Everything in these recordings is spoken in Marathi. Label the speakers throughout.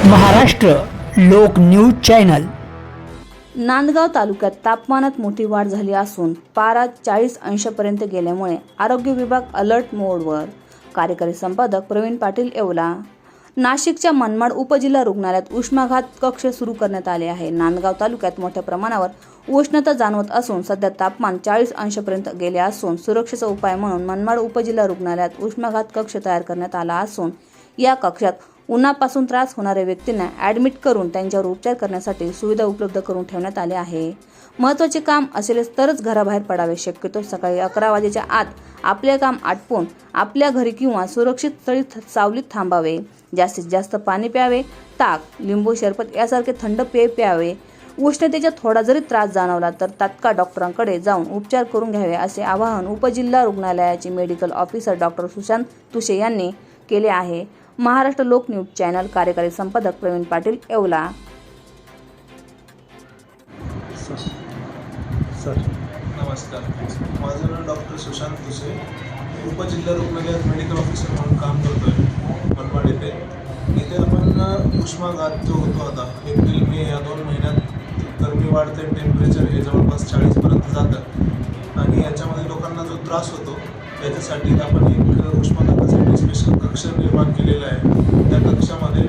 Speaker 1: महाराष्ट्र लोक न्यूज चॅनल.
Speaker 2: नांदगाव तालुक्यात तापमानात मोठी वाढ झाली असून पारा चाळीस अंशापर्यंत गेल्यामुळे आरोग्य विभाग अलर्ट मोडवर. कार्यकारी संपादक प्रवीण पाटील येवला. नाशिकच्या मनमाड उपजिल्हा रुग्णालयात उष्माघात कक्ष सुरू करण्यात आले आहे. नांदगाव तालुक्यात मोठ्या प्रमाणावर उष्णता जाणवत असून सध्या तापमान चाळीस अंशापर्यंत गेले असून सुरक्षेचा उपाय म्हणून मनमाड उपजिल्हा रुग्णालयात उष्माघात कक्ष तयार करण्यात आला असून या कक्षात उन्हापासून त्रास होणाऱ्या व्यक्तींना ॲडमिट करून त्यांच्यावर उपचार करण्यासाठी सुविधा उपलब्ध करून ठेवण्यात आले आहे. महत्त्वाचे काम असेलच तरच घराबाहेर पडावे. शक्यतो सकाळी अकरा वाजेच्या आत आपले काम आटपून आपल्या घरी किंवा सुरक्षित स्थळी सावलीत थांबावे. जास्तीत जास्त पाणी प्यावे. ताक लिंबू शरबत यासारखे थंड पेय प्यावे. उष्णतेचा थोडा जरी त्रास जाणवला तर तात्काळ डॉक्टरांकडे जाऊन उपचार करून घ्यावे असे आवाहन उपजिल्हा रुग्णालयाचे medical officer doctor Sushant Tushe यांनी केले आहे. महाराष्ट्र लोक न्यूज चॅनल कार्यकारी संपादक प्रवीण पाटील येवला.
Speaker 3: सर
Speaker 4: नमस्कार. माझं नाव डॉक्टर सुशांत तुसे मी उपजिल्हा रुग्णालयात मेडिकल ऑफिसर म्हणून काम करतो आहे. मनमाड येथे इथे आपण उष्माघात जो होतो आता एप्रिल मे या दोन महिन्यात गरमी वाढते टेम्परेचर हे जवळपास चाळीसपर्यंत जातं. आणि याच्यामध्ये लोकांना जो त्रास होतो त्याच्यासाठी आपण एक उष्माघातासाठी स्पेशल कक्ष निर्माण केलेला आहे. त्या कक्षामध्ये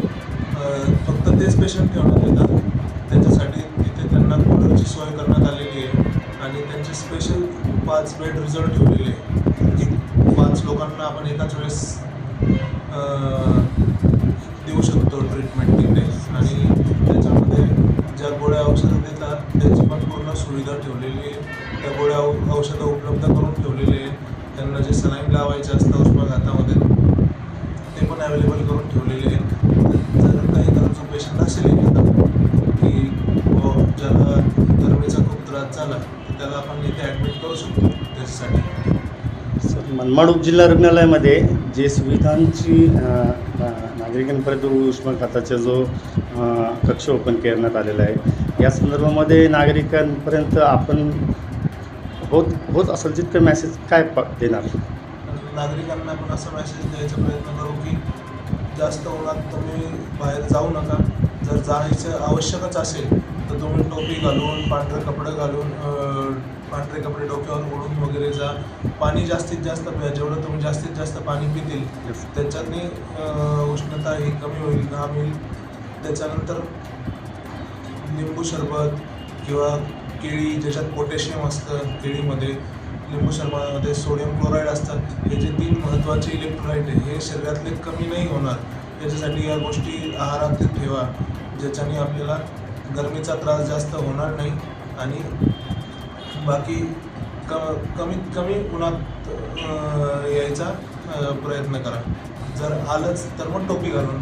Speaker 4: फक्त तेच पेशंट ठेवण्यात येतात. त्याच्यासाठी तिथे त्यांना कूलरची सोय करण्यात आलेली आहे. आणि त्यांचे स्पेशल पाच बेड रिझर्व ठेवलेले आहे. की पाच लोकांना आपण एकाच वेळेस देऊ शकतो ट्रीटमेंट तिकडे आणि त्याच्यामध्ये ज्या गोळ्या औषधं देतात त्याची पण पूर्ण सुविधा ठेवलेली आहे. त्या गोळ्या औ- औषधं उपलब्ध करून ठेवलेली आहे त्यांना जे सलाईन लावायचे असतं उष्माघातामध्ये आपण इथे ॲडमिट करू शकतो त्याच्यासाठी.
Speaker 3: सर मनमाड उपजिल्हा रुग्णालयामध्ये जे सुविधांची नागरिकांपर्यंत उष्माघाताचा जो कक्ष ओपन करण्यात आलेला आहे या संदर्भामध्ये नागरिकांपर्यंत आपण होत होत असेल तितकं मॅसेज काय प देणार?
Speaker 4: नागरिकांना पण असा मेसेज द्यायचा प्रयत्न करू की जास्त उन्हात तुम्ही बाहेर जाऊ नका. जर जायचं आवश्यकच असेल तर तुम्ही टोपी घालून पांढरे कपडे घालून पांढरे कपडे डोक्यावर ओढून वगैरे जा. पाणी जास्तीत जास्त प्या जेवढं तुम्ही जास्तीत जास्त पाणी पितील त्याच्यातनी उष्णता ही कमी होईल. घाम येईल त्याच्यानंतर लिंबू सरबत किंवा केळी ज्याच्यात पोटॅशियम असतं केळीमध्ये लिंबू सरबतामध्ये सोडियम क्लोराईड असतात. हे जे तीन महत्त्वाचे इलेक्ट्रोलाइट आहे हे शरीरातले कमी नाही होणार. त्याच्यासाठी या गोष्टी आहारात ठेवा. ज्याच्याने आपल्याला गरमीचा त्रास जास्त होणार नाही आणि बाकी क कमीत कमी उन्हात यायचा प्रयत्न करा. जर आलंच तर मग टोपी घालून.